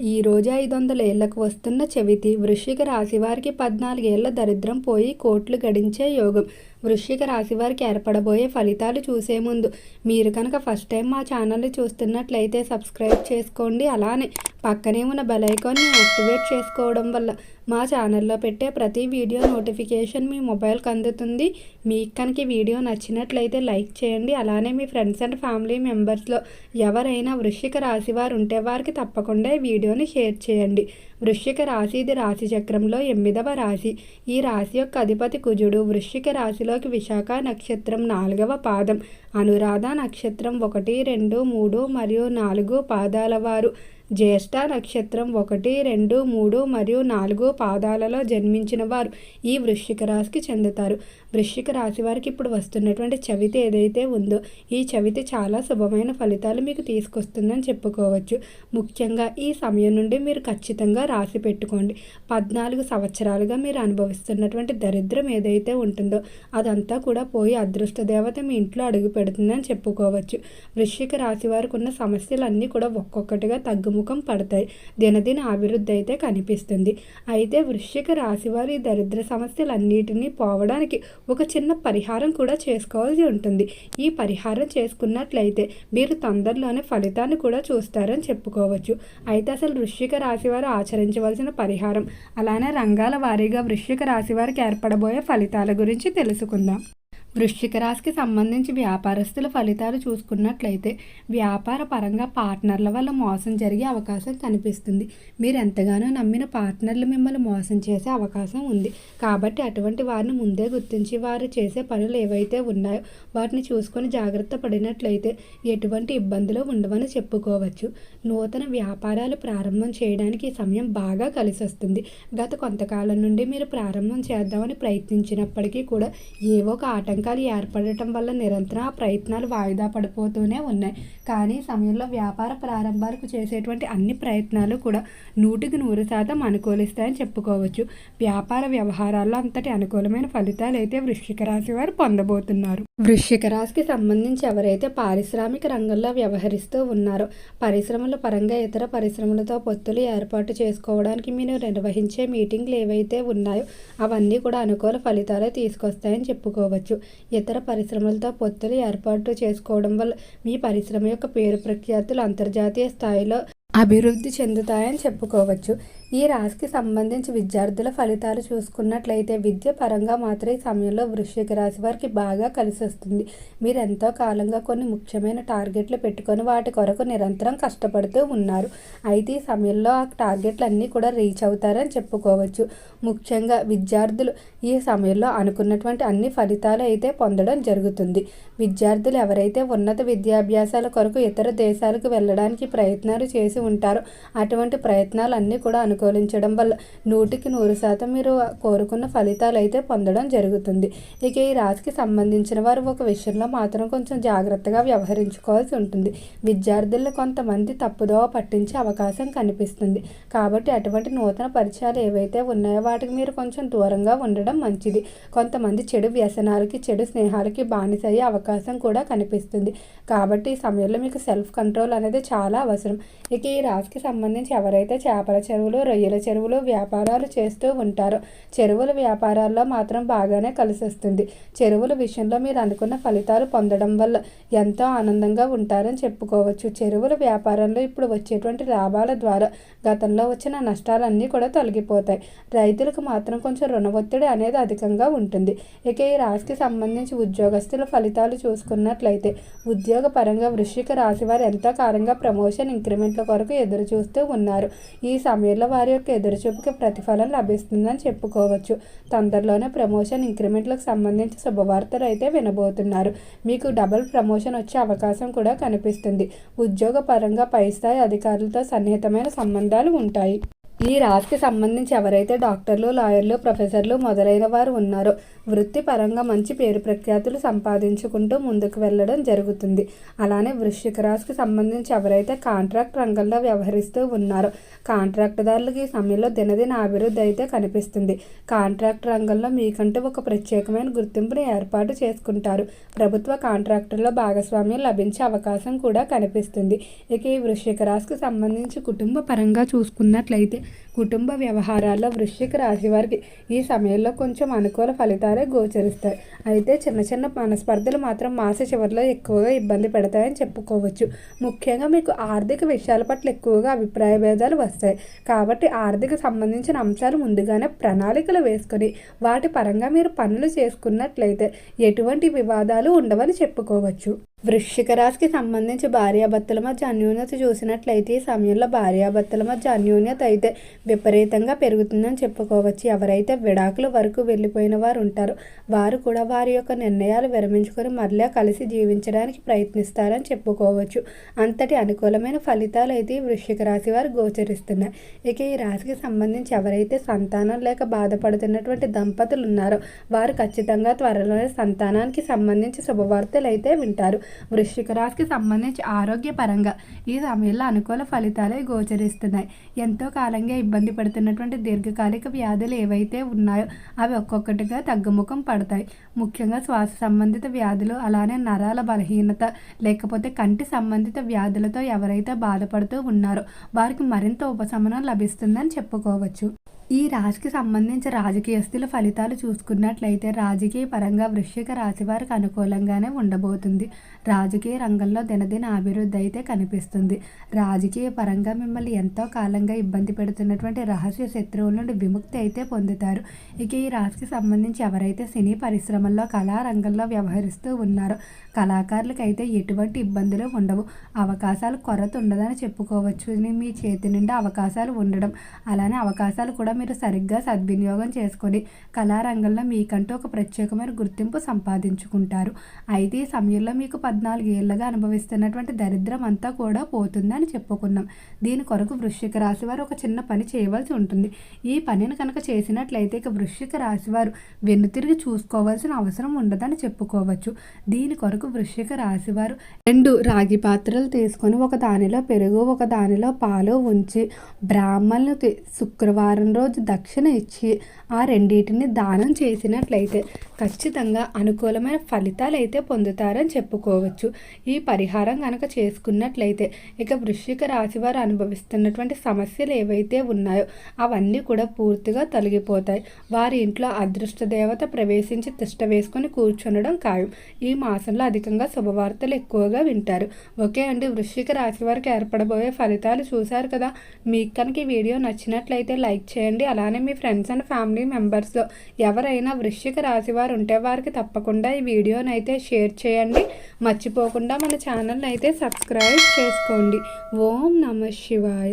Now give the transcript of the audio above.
ఈ రోజు ఐదు వందల ఏళ్ళకు వస్తున్న చవితి వృశ్చిక రాశి వారికి పద్నాలుగేళ్ళ దరిద్రం పోయి కోట్లు గడించే యోగం. వృశ్చిక రాశి వారికి ఏర్పడబోయే ఫలితాలు చూసే ముందు మీరు కనుక ఫస్ట్ టైం మా ఛానల్ని చూస్తున్నట్లయితే సబ్స్క్రైబ్ చేసుకోండి. అలానే పక్కనే ఉన్న బెల్ ఐకాన్ని యాక్టివేట్ చేసుకోవడం వల్ల మా ఛానల్లో పెట్టే ప్రతి వీడియో నోటిఫికేషన్ మీ మొబైల్కి అందుతుంది. మీకు కనుక వీడియో నచ్చినట్లయితే లైక్ చేయండి. అలానే మీ ఫ్రెండ్స్ అండ్ ఫ్యామిలీ మెంబర్స్లో ఎవరైనా వృశ్చిక రాశి వారు ఉంటే వారికి తప్పకుండా ఈ వీడియోని షేర్ చేయండి. వృశ్చిక రాశి ఇది రాశి చక్రంలో ఎనిమిదవ రాశి. ఈ రాశి యొక్క అధిపతి కుజుడు. వృశ్చిక రాశిలోకి విశాఖ నక్షత్రం నాలుగవ పాదం. అనురాధ నక్షత్రం ఒకటి రెండు మూడు మరియు నాలుగు పాదాల వారు. జ్యేష్ఠ నక్షత్రం ఒకటి రెండు మూడు మరియు నాలుగు పాదాలలో జన్మించిన వారు ఈ వృశ్చిక రాశికి చెందుతారు. వృశ్చిక రాశి వారికి ఇప్పుడు వస్తున్నటువంటి చవితి ఏదైతే ఉందో ఈ చవితి చాలా శుభమైన ఫలితాలు మీకు తీసుకొస్తుందని చెప్పుకోవచ్చు. ముఖ్యంగా ఈ సమయం నుండి మీరు ఖచ్చితంగా రాసి పెట్టుకోండి. పద్నాలుగు సంవత్సరాలుగా మీరు అనుభవిస్తున్నటువంటి దరిద్రం ఏదైతే ఉంటుందో అదంతా కూడా పోయి అదృష్ట దేవత మీ ఇంట్లో అడుగు పెడుతుందని చెప్పుకోవచ్చు. వృశ్చిక రాశి వారికి ఉన్న సమస్యలన్నీ కూడా ఒక్కొక్కటిగా తగ్గుము ముఖం పడతాయి. దినదిన అభివృద్ధి అయితే కనిపిస్తుంది. అయితే వృశ్చిక రాశి వారి దరిద్ర సమస్యలన్నిటినీ పోవడానికి ఒక చిన్న పరిహారం కూడా చేసుకోవాల్సి ఉంటుంది. ఈ పరిహారం చేసుకున్నట్లయితే మీరు తొందరలోనే ఫలితాన్ని కూడా చూస్తారని చెప్పుకోవచ్చు. అయితే అసలు వృశ్చిక రాశి వారు ఆచరించవలసిన పరిహారం? అలానే రంగాల వారీగా వృశ్చిక రాశి వారికి ఏర్పడబోయే ఫలితాల గురించి తెలుసుకుందాం. వృశ్చిక రాశికి సంబంధించి వ్యాపారస్తుల ఫలితాలు చూసుకున్నట్లయితే వ్యాపార పరంగా పార్ట్నర్ల వల్ల మోసం జరిగే అవకాశం కనిపిస్తుంది. మీరు ఎంతగానో నమ్మిన పార్ట్నర్లు మిమ్మల్ని మోసం చేసే అవకాశం ఉంది. కాబట్టి అటువంటి వారిని ముందే గుర్తించి వారు చేసే పనులు ఏవైతే ఉన్నాయో వాటిని చూసుకొని జాగ్రత్త పడినట్లయితే ఎటువంటి ఇబ్బందులు ఉండవని చెప్పుకోవచ్చు. నూతన వ్యాపారాలు ప్రారంభం చేయడానికి ఈ సమయం బాగా కలిసి వస్తుంది గత కొంతకాలం నుండి మీరు ప్రారంభం చేద్దామని ప్రయత్నించినప్పటికీ కూడా ఏవో ఒక ఆటంకం ఆటంకాలు ఏర్పడటం వల్ల నిరంతరం ఆ ప్రయత్నాలు వాయిదా పడిపోతూనే ఉన్నాయి. కానీ సమయంలో వ్యాపార ప్రారంభాలకు చేసేటువంటి అన్ని ప్రయత్నాలు కూడా నూటికి నూరు శాతం అనుకూలిస్తాయని చెప్పుకోవచ్చు. వ్యాపార వ్యవహారాల్లో అంతటి అనుకూలమైన ఫలితాలు అయితే వృశ్చిక రాశి వారు పొందబోతున్నారు. వృశ్చిక రాశికి సంబంధించి ఎవరైతే పారిశ్రామిక రంగంలో వ్యవహరిస్తూ ఉన్నారో పరిశ్రమల పరంగా ఇతర పరిశ్రమలతో పొత్తులు ఏర్పాటు చేసుకోవడానికి మీరు నిర్వహించే మీటింగ్లు ఏవైతే ఉన్నాయో అవన్నీ కూడా అనుకూల ఫలితాలే తీసుకొస్తాయని చెప్పుకోవచ్చు. ఇతర పరిశ్రమలతో పొత్తులు ఏర్పాటు చేసుకోవడం వల్ల మీ పరిశ్రమ యొక్క పేరు ప్రఖ్యాతులు అంతర్జాతీయ స్థాయిలో అభివృద్ధి చెందుతాయని చెప్పుకోవచ్చు. ఈ రాశికి సంబంధించి విద్యార్థుల ఫలితాలు చూసుకున్నట్లయితే విద్య పరంగా మాత్రం ఈ సమయంలో వృశ్చిక రాశి వారికి బాగా కలిసి వస్తుంది. మీరు ఎంతో కాలంగా కొన్ని ముఖ్యమైన టార్గెట్లు పెట్టుకొని వాటి కొరకు నిరంతరం కష్టపడుతూ ఉన్నారు. అయితే ఈ సమయంలో ఆ టార్గెట్లు అన్నీ కూడా రీచ్ అవుతారని చెప్పుకోవచ్చు. ముఖ్యంగా విద్యార్థులు ఈ సమయంలో అనుకున్నటువంటి అన్ని ఫలితాలు అయితే పొందడం జరుగుతుంది. విద్యార్థులు ఎవరైతే ఉన్నత విద్యాభ్యాసాల కొరకు ఇతర దేశాలకు వెళ్ళడానికి ప్రయత్నాలు చేసి ఉంటారో అటువంటి ప్రయత్నాలు అన్నీ కూడా అను అనుకూలించడం వల్ల నూటికి నూరు శాతం మీరు కోరుకున్న ఫలితాలు అయితే పొందడం జరుగుతుంది. ఇక ఈ రాశికి సంబంధించిన వారు ఒక విషయంలో మాత్రం కొంచెం జాగ్రత్తగా వ్యవహరించుకోవాల్సి ఉంటుంది. విద్యార్థులను కొంతమంది తప్పుదోవ పట్టించే అవకాశం కనిపిస్తుంది. కాబట్టి అటువంటి నూతన పరిచయాలు ఏవైతే ఉన్నాయో వాటికి మీరు కొంచెం దూరంగా ఉండడం మంచిది. కొంతమంది చెడు వ్యసనాలకి చెడు స్నేహాలకి బానిస అయ్యే అవకాశం కూడా కనిపిస్తుంది. కాబట్టి ఈ సమయంలో మీకు సెల్ఫ్ కంట్రోల్ అనేది చాలా అవసరం. ఇక ఈ రాశికి సంబంధించి ఎవరైతే చేపల చెరువులు రొయ్యల చెరువులు వ్యాపారాలు చేస్తూ ఉంటారు. చెరువుల వ్యాపారాల్లో మాత్రం బాగానే కలిసి వస్తుంది చెరువుల విషయంలో మీరు అనుకున్న ఫలితాలు పొందడం వల్ల ఎంతో ఆనందంగా ఉంటారని చెప్పుకోవచ్చు. చెరువుల వ్యాపారంలో ఇప్పుడు వచ్చేటువంటి లాభాల ద్వారా గతంలో వచ్చిన నష్టాలన్నీ కూడా తొలగిపోతాయి. రైతులకు మాత్రం కొంచెం రుణ ఒత్తిడి అనేది అధికంగా ఉంటుంది. ఇక ఈ రాశికి సంబంధించి ఉద్యోగస్తుల ఫలితాలు చూసుకున్నట్లయితే ఉద్యోగ పరంగా వృశ్చిక రాశి వారు ఎంతో కారంగా ప్రమోషన్ ఇంక్రిమెంట్ల కొరకు ఎదురు చూస్తూ ఉన్నారు. ఈ సమయంలో వారు వారి యొక్క ఎదురుచూపుకి ప్రతిఫలం లభిస్తుందని చెప్పుకోవచ్చు. తొందరలోనే ప్రమోషన్ ఇంక్రిమెంట్లకు సంబంధించి శుభవార్తలు అయితే వినబోతున్నారు. మీకు డబుల్ ప్రమోషన్ వచ్చే అవకాశం కూడా కనిపిస్తుంది. ఉద్యోగపరంగా పై స్థాయి అధికారులతో సన్నిహితమైన సంబంధాలు ఉంటాయి. ఈ రాశికి సంబంధించి ఎవరైతే డాక్టర్లు లాయర్లు ప్రొఫెసర్లు మొదలైన వారు ఉన్నారో వృత్తిపరంగా మంచి పేరు ప్రఖ్యాతులు సంపాదించుకుంటూ ముందుకు వెళ్ళడం జరుగుతుంది. అలానే వృశ్చిక రాశికి సంబంధించి ఎవరైతే కాంట్రాక్ట్ రంగంలో వ్యవహరిస్తూ ఉన్నారో కాంట్రాక్టుదారులకి ఈ సమయంలో దినదిన అభివృద్ధి అయితే కనిపిస్తుంది. కాంట్రాక్ట్ రంగంలో మీకంటూ ఒక ప్రత్యేకమైన గుర్తింపును ఏర్పాటు చేసుకుంటారు. ప్రభుత్వ కాంట్రాక్టుల్లో భాగస్వామ్యం లభించే అవకాశం కూడా కనిపిస్తుంది. ఇక ఈ వృశ్చిక రాశికి సంబంధించి కుటుంబ పరంగా చూసుకున్నట్లయితే కుటుంబ వ్యవహారాల్లో వృశ్చిక రాశి వారికి ఈ సమయంలో కొంచెం అనుకూల ఫలితాలే గోచరిస్తాయి. అయితే చిన్న చిన్న మనస్పర్ధలు మాత్రం మాస చివరిలో ఎక్కువగా ఇబ్బంది పెడతాయని చెప్పుకోవచ్చు. ముఖ్యంగా మీకు ఆర్థిక విషయాల పట్ల ఎక్కువగా అభిప్రాయ భేదాలు వస్తాయి. కాబట్టి ఆర్థిక సంబంధించిన అంశాలు ముందుగానే ప్రణాళికలు వేసుకొని వాటి పరంగా మీరు పనులు చేసుకున్నట్లయితే ఎటువంటి వివాదాలు ఉండవని చెప్పుకోవచ్చు. వృశ్చిక రాశికి సంబంధించి భార్యాభర్తల మధ్య అన్యోన్యత చూసినట్లయితే ఈ సమయంలో భార్యాభర్తల మధ్య అన్యోన్యత అయితే విపరీతంగా పెరుగుతుందని చెప్పుకోవచ్చు. ఎవరైతే విడాకుల వరకు వెళ్ళిపోయిన వారు ఉంటారో వారు కూడా వారి యొక్క నిర్ణయాలు విరమించుకొని మరలా కలిసి జీవించడానికి ప్రయత్నిస్తారని చెప్పుకోవచ్చు. అంతటి అనుకూలమైన ఫలితాలు అయితే ఈ వృశ్చిక రాశి వారు గోచరిస్తున్నాయి. ఇక ఈ రాశికి సంబంధించి ఎవరైతే సంతానం లేక బాధపడుతున్నటువంటి దంపతులు ఉన్నారో వారు ఖచ్చితంగా త్వరలోనే సంతానానికి సంబంధించి శుభవార్తలు అయితే వింటారు. వృశ్చిక రాశికి సంబంధించి ఆరోగ్యపరంగా ఈ సమయంలో అనుకూల ఫలితాలే గోచరిస్తున్నాయి. ఎంతో కాలంగా ఇబ్బంది పడుతున్నటువంటి దీర్ఘకాలిక వ్యాధులు ఏవైతే ఉన్నాయో అవి ఒక్కొక్కటిగా తగ్గుముఖం పడతాయి. ముఖ్యంగా శ్వాస సంబంధిత వ్యాధులు అలానే నరాల బలహీనత లేకపోతే కంటి సంబంధిత వ్యాధులతో ఎవరైతే బాధపడుతూ ఉన్నారో వారికి మరింత ఉపశమనం లభిస్తుందని చెప్పుకోవచ్చు. ఈ రాశికి సంబంధించి రాజకీయస్తుల ఫలితాలు చూసుకున్నట్లయితే రాజకీయ పరంగా వృశ్చిక రాశి వారికి అనుకూలంగానే ఉండబోతుంది. రాజకీయ రంగంలో దినదిన అభివృద్ధి అయితే కనిపిస్తుంది. రాజకీయ పరంగా మిమ్మల్ని ఎంతో కాలంగా ఇబ్బంది పెడుతున్నటువంటి రహస్య శత్రువుల నుండి విముక్తి అయితే పొందుతారు. ఇక ఈ రాశికి సంబంధించి ఎవరైతే సినీ పరిశ్రమల్లో కళారంగంలో వ్యవహరిస్తూ ఉన్నారో కళాకారులకు అయితే ఎటువంటి ఇబ్బందులు ఉండవు. అవకాశాలు కొరత ఉండదని చెప్పుకోవచ్చు. మీ చేతి నిండా అవకాశాలు ఉండడం అలానే అవకాశాలు కూడా మీరు సరిగ్గా సద్వినియోగం చేసుకొని కళారంగంలో మీకంటూ ఒక ప్రత్యేకమైన గుర్తింపు సంపాదించుకుంటారు. అయితే ఈ సమయంలో మీకు పద్నాలుగు ఏళ్ళగా అనుభవిస్తున్నటువంటి దరిద్రం అంతా కూడా పోతుందని చెప్పుకున్నాం. దీని కొరకు వృశ్చిక రాశి వారు ఒక చిన్న పని చేయవలసి ఉంటుంది. ఈ పనిని కనుక చేసినట్లయితే ఇక వృశ్చిక రాశి వారు వెన్నుతిరిగి చూసుకోవాల్సిన అవసరం ఉండదని చెప్పుకోవచ్చు. దీని కొరకు వృశ్చిక రాశి వారు రెండు రాగి పాత్రలు తీసుకొని ఒక దానిలో పెరుగు ఒక దానిలో పాలు ఉంచి బ్రాహ్మణులు శుక్రవారం రోజు దక్షిణ ఇచ్చి ఆ రెండింటిని దానం చేసినట్లయితే ఖచ్చితంగా అనుకూలమైన ఫలితాలు అయితే పొందుతారని చెప్పుకోవచ్చు. ఈ పరిహారం కనుక చేసుకున్నట్లయితే ఇక వృశ్చిక రాశి వారు అనుభవిస్తున్నటువంటి సమస్యలు ఏవైతే ఉన్నాయో అవన్నీ కూడా పూర్తిగా తొలగిపోతాయి. వారి ఇంట్లో అదృష్ట దేవత ప్రవేశించి తిష్ట వేసుకొని కూర్చునడం ఖాయం. ఈ మాసంలో అధికంగా శుభవార్తలు ఎక్కువగా వింటారు. ఓకే అండి వృశ్చిక రాశి వారికి ఏర్పడబోయే ఫలితాలు చూశారు కదా? మీకు కనుక ఈ వీడియో నచ్చినట్లయితే లైక్ చేయండి చేయండి అలానే మీ ఫ్రెండ్స్ అండ్ ఫ్యామిలీ మెంబర్స్లో ఎవరైనా వృశ్చిక రాశి వారు ఉంటే వారికి తప్పకుండా ఈ వీడియోని అయితే షేర్ చేయండి. మర్చిపోకుండా మన ఛానల్ని అయితే సబ్స్క్రైబ్ చేసుకోండి. ఓం నమ శివాయ.